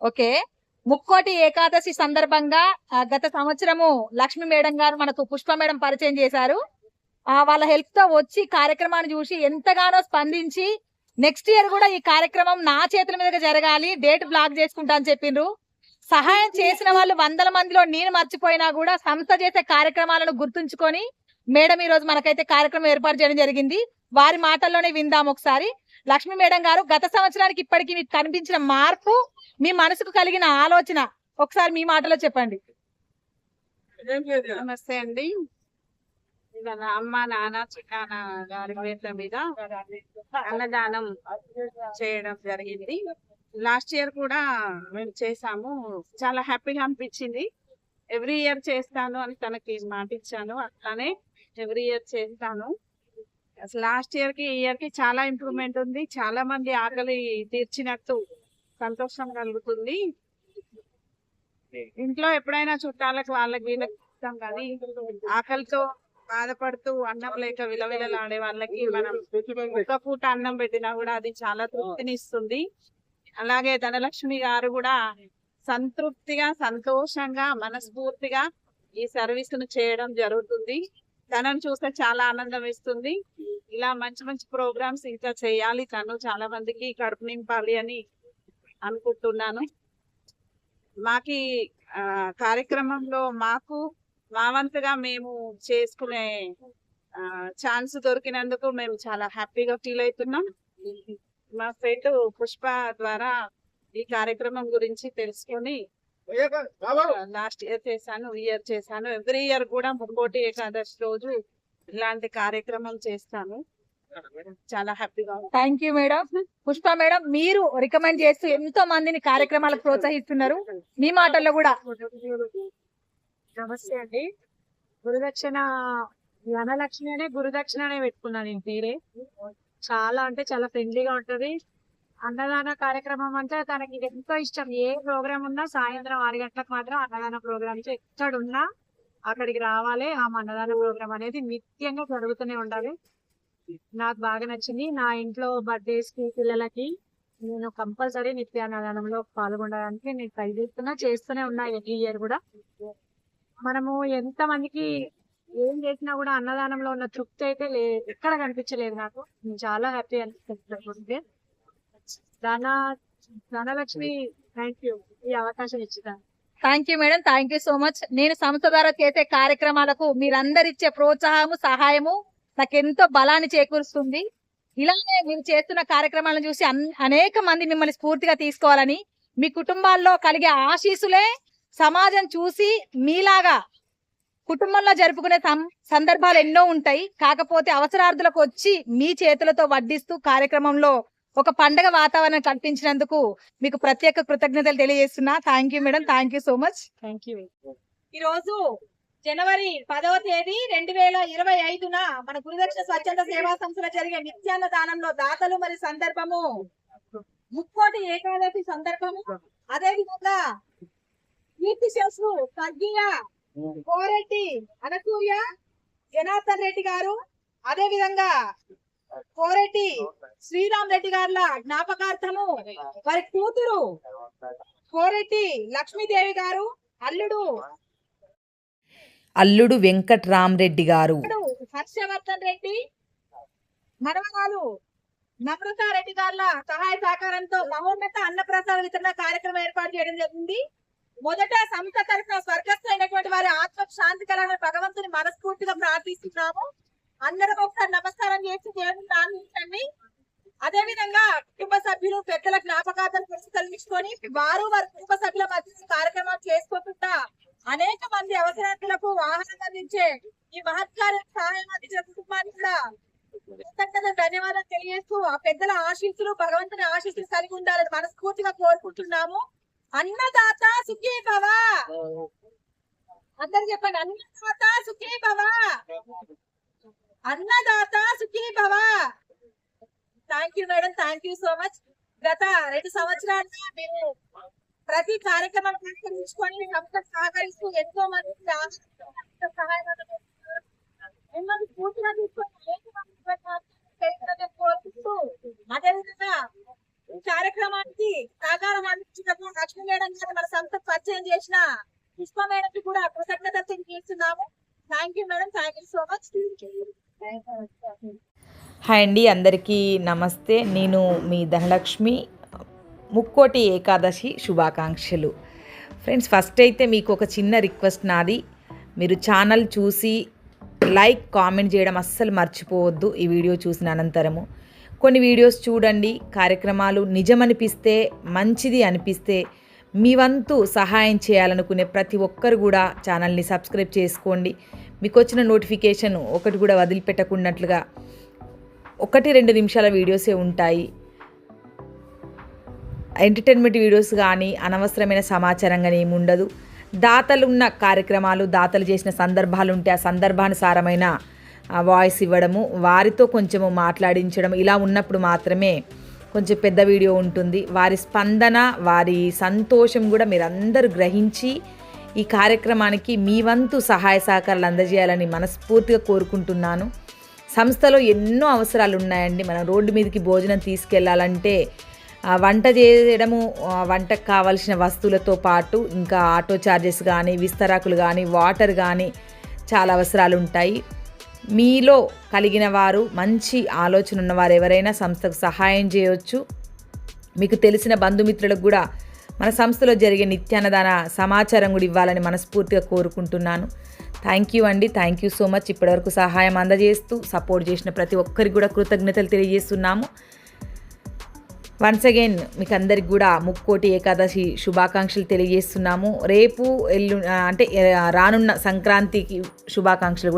Okay. Mukkoti Ekadashi సందర్భంగా గత సంవత్సరము లక్ష్మి మేడం గారు మనకు పుష్ప మేడం పరిచయం చేశారు. ఆ వాళ్ళ హెల్ప్తో వచ్చి కార్యక్రమాన్ని చూసి ఎంతగానో స్పందించి నెక్స్ట్ ఇయర్ కూడా ఈ కార్యక్రమం నా చేతుల మీద జరగాలి డేట్ బ్లాక్ చేసుకుంటా అని చెప్పిండ్రు. సహాయం చేసిన వాళ్ళు వందల మందిలో నేను మర్చిపోయినా కూడా సంస్థ చేసే కార్యక్రమాలను గుర్తుంచుకొని మేడం ఈ రోజు మనకైతే కార్యక్రమం ఏర్పాటు చేయడం జరిగింది. వారి మాటల్లోనే విందాం ఒకసారి. లక్ష్మి మేడం గారు గత సంవత్సరానికి ఇప్పటికి మీకు కనిపించిన మార్పు మీ మనసుకు కలిగిన ఆలోచన ఒకసారి మీ మాటలో చెప్పండి. నమస్తే అండి. అమ్మ నాన్న చిన్నాన్న గారి పేర్ల మీద అన్నదానం చేయడం జరిగింది. లాస్ట్ ఇయర్ కూడా మేము చేసాము చాలా హ్యాపీగా అనిపించింది. ఎవ్రీ ఇయర్ చేస్తాను అని తనకి మాట ఇచ్చాను అట్లానే ఎవ్రీ ఇయర్ చేస్తాను. అసలు లాస్ట్ ఇయర్కి ఈ ఇయర్కి చాలా ఇంప్రూవ్మెంట్ ఉంది. చాలా మంది ఆకలి తీర్చినట్టు సంతోషం కలుగుతుంది. ఇంట్లో ఎప్పుడైనా చుట్టాలకు వాళ్ళకి వీళ్ళకి ఇస్తాం కానీ ఆకలితో బాధపడుతూ అన్నం లేక విలవిలలాడే వాళ్ళకి మనం ఒక పూట అన్నం పెట్టినా కూడా అది చాలా తృప్తినిస్తుంది. అలాగే ధనలక్ష్మి గారు కూడా సంతృప్తిగా సంతోషంగా మనస్ఫూర్తిగా ఈ సర్వీస్ను చేయడం జరుగుతుంది. తనను చూస్తే చాలా ఆనందం ఇస్తుంది ఇలా మంచి మంచి ప్రోగ్రామ్స్ ఇంకా చేయాలి. తను చాలా మందికి కడుపు నింపాలి అని అనుకుంటున్నాను. మాకి కార్యక్రమంలో మాకు మా వంతుగా మేము చేసుకునే ఛాన్స్ దొరికినందుకు మేము చాలా హ్యాపీగా ఫీల్ అవుతున్నాం. మా ఫ్రెండ్ పుష్ప ద్వారా ఈ కార్యక్రమం గురించి తెలుసుకొని లాస్ట్ ఇయర్ చేశాను ఈ ఇయర్ చేశాను. ఎవ్రీ ఇయర్ కూడా ముక్కోటి ఏకాదశి రోజు ఇలాంటి కార్యక్రమం చేస్తాను. చాలా హ్యాపీగా thank you madam Pushpa madam మీరు రికమెండ్ చేస్తూ ఎంతో మందిని కార్యక్రమాలకు ప్రోత్సహిస్తున్నారు. మీ మాటల్లో కూడా. నమస్తే అండి. గురుదక్షిణ ధనలక్ష్మి అనే గురుదక్షిణ అనే పెట్టుకున్నాను నేను తీరే. చాలా అంటే చాలా ఫ్రెండ్లీగా ఉంటది. అన్నదాన కార్యక్రమం అంటే తనకి ఇది ఎంతో ఇష్టం. ఏ ప్రోగ్రామ్ ఉన్నా సాయంత్రం ఆరు గంటలకు మాత్రం అన్నదాన ప్రోగ్రామ్ ఎక్కడున్నా అక్కడికి రావాలి. ఆ అన్నదాన ప్రోగ్రామ్ అనేది నిత్యంగా జరుగుతూనే ఉండాలి. నాకు బాగా నచ్చింది. నా ఇంట్లో బర్త్డేస్కి పిల్లలకి నేను కంపల్సరీ నిత్య అన్నదానంలో పాల్గొనడానికి నేను ట్రై చేస్తున్నా చేస్తూనే ఉన్నా ఎవ్రీ ఇయర్ కూడా. మనము ఎంత మందికి ఏం చేసినా కూడా అన్నదానంలో ఉన్న తృప్తి అయితే లే ఎక్కడ కనిపించలేదు నాకు. నేను చాలా హ్యాపీ అనిపిస్తుంది. ధన ధనలక్ష్మి థ్యాంక్ యూ ఈ అవకాశం ఇచ్చిన thank you madam thank you so much నేను సంస్థ ద్వారా చేసే కార్యక్రమాలకు మీరందరు ఇచ్చే ప్రోత్సాహము సహాయము నాకు ఎంతో బలాన్ని చేకూరుస్తుంది. ఇలానే మీరు చేస్తున్న కార్యక్రమాలను చూసి అన్- అనేక మంది మిమ్మల్ని స్ఫూర్తిగా తీసుకోవాలని మీ కుటుంబాల్లో కలిగే ఆశీస్సులే సమాజం చూసి మీలాగా కుటుంబంలో జరుపుకునే సం- సందర్భాలు ఎన్నో ఉంటాయి. కాకపోతే అవసరార్థులకు వచ్చి మీ చేతులతో వడ్డిస్తూ కార్యక్రమంలో ఒక పండగ వాతావరణం కల్పించినందుకు మీకు ప్రత్యేక కృతజ్ఞతలు తెలియజేస్తున్నా. Thank you madam thank you so much thank you ఈ రోజు జనవరి పదవ తేదీ రెండు వేల ఇరవై ఐదున మన గురుదక్షిణ స్వచ్ఛంద సేవా సంస్థలో జరిగే నిత్యాన్న దానంలో దాతలు మరి సందర్భము. ముక్కోటి ఏకాదశి సందర్భము. అదే విధంగా కీర్తి శేషు తగ్గియ కోరెడ్డి అనసూయ జనార్దన్ రెడ్డి గారు. అదే విధంగా కోరెడ్డి శ్రీరామ్ రెడ్డి గారుల జ్ఞాపకార్థము. వారి కూతురు కోరెడ్డి లక్ష్మీదేవి గారు అల్లుడు. అల్లుడు వెంకట్రామరెడ్డి గారు. హర్షవర్ధన్ రెడ్డి మనవరాలు నమ్రత రెడ్డి గారుల సహాయ సహకారంతో మహోన్నత అన్నప్రసాద వితరణ కార్యక్రమం ఏర్పాటు చేయడం జరిగింది. మొదట సంస్థ తరఫున స్వర్గస్థ అయినటువంటి వారి ఆత్మ శాంతి కలగాలని భగవంతుని మనస్ఫూర్తిగా ప్రార్థిస్తున్నాము. అందరికి ఒకసారి నమస్కారం చేసి దేవుని ప్రార్థించండి అదే విధంగా కుటుంబ సభ్యులు పెద్దల జ్ఞాపకార్థం కల్పించుకొని వారు వారి కుటుంబ సభ్యుల మధ్య కార్యక్రమాలు చేసుకోకుండా అనేక మంది అవసరాలకు వాహనం అందించే ఈ మహత్కార్య సహాయం అందించిన కుటుంబానికి కూడా కృతజ్ఞతలు ధన్యవాదాలు తెలియజేస్తూ ఆ పెద్దల ఆశీస్సులు భగవంతుని ఆశీస్సులు కలిగి ఉండాలని మనస్ఫూర్తిగా కోరుకుంటున్నాము. అన్నదాత సుఖీ భవ! అందరు చెప్పండి అన్నదాత సుఖీ భవ! Annadata Sukhi Bhava. Thank you madam thank you so much గత రెండు సంవత్సరాలుగా మేము ప్రతి కార్యక్రమం సహకరించుకొని సంస్థ సహకరిస్తూ ఎంతో మంది సహాయం మిమ్మల్ని పూర్తిగా తీసుకొని కోరుకుంటూ అదేవిధంగా ఈ కార్యక్రమానికి సహకారం అందించినప్పుడు లక్ష్మీ మేడం గారు మన సంస్థ పరిచయం చేసిన పుష్ప మేడం కూడా కృతజ్ఞత తెలియజేస్తున్నాము. Thank you madam thank you so much hi అండి అందరికీ నమస్తే. నేను మీ ధనలక్ష్మి. ముక్కోటి ఏకాదశి శుభాకాంక్షలు. ఫ్రెండ్స్ ఫస్ట్ అయితే మీకు ఒక చిన్న రిక్వెస్ట్ నాది. మీరు ఛానల్ చూసి లైక్ కామెంట్ చేయడం అస్సలు మర్చిపోవద్దు ఈ వీడియో చూసిన అనంతరము. కొన్ని వీడియోస్ చూడండి కార్యక్రమాలు నిజమనిపిస్తే మంచిది అనిపిస్తే మీ వంతు సహాయం చేయాలనుకునే ప్రతి ఒక్కరు కూడా ఛానల్ని సబ్స్క్రైబ్ చేసుకోండి. మీకు వచ్చిన నోటిఫికేషన్ ఒకటి కూడా వదిలిపెట్టకున్నట్లుగా ఒకటి రెండు నిమిషాల వీడియోసే ఉంటాయి. ఎంటర్టైన్మెంట్ వీడియోస్ కానీ అనవసరమైన సమాచారం కానీ ఏమి ఉండదు. దాతలు ఉన్న కార్యక్రమాలు దాతలు చేసిన సందర్భాలు ఉంటే ఆ సందర్భానుసారమైన వాయిస్ ఇవ్వడము వారితో కొంచెము మాట్లాడించడం ఇలా ఉన్నప్పుడు మాత్రమే కొంచెం పెద్ద వీడియో ఉంటుంది. వారి స్పందన వారి సంతోషం కూడా మీరందరూ గ్రహించి ఈ కార్యక్రమానికి మీ వంతు సహాయ సహకారాలు అందజేయాలని మనస్ఫూర్తిగా కోరుకుంటున్నాను. సంస్థలో ఎన్నో అవసరాలు ఉన్నాయండి. మనం రోడ్డు మీదకి భోజనం తీసుకెళ్ళాలంటే వంట చేయడము వంటకు కావలసిన వస్తువులతో పాటు ఇంకా ఆటో ఛార్జెస్ కానీ విస్తరాకులు కానీ వాటర్ కానీ చాలా అవసరాలు ఉంటాయి. మీలో కలిగిన వారు మంచి ఆలోచన ఉన్నవారు ఎవరైనా సంస్థకు సహాయం చేయవచ్చు మీకు తెలిసిన బంధుమిత్రులకు కూడా మన సంస్థలో జరిగే నిత్యాన్నదాన సమాచారం కూడా ఇవ్వాలని మనస్ఫూర్తిగా కోరుకుంటున్నాను. థ్యాంక్ యూ అండి. థ్యాంక్ యూ సో మచ్ ఇప్పటివరకు సహాయం అందజేస్తూ సపోర్ట్ చేసిన ప్రతి ఒక్కరికి కూడా కృతజ్ఞతలు తెలియజేస్తున్నాము. వన్స్ అగైన్ మీకు అందరికి కూడా ముక్కోటి ఏకాదశి శుభాకాంక్షలు తెలియజేస్తున్నాము. రేపు ఎల్లు అంటే రానున్న సంక్రాంతికి శుభాకాంక్షలు కూడా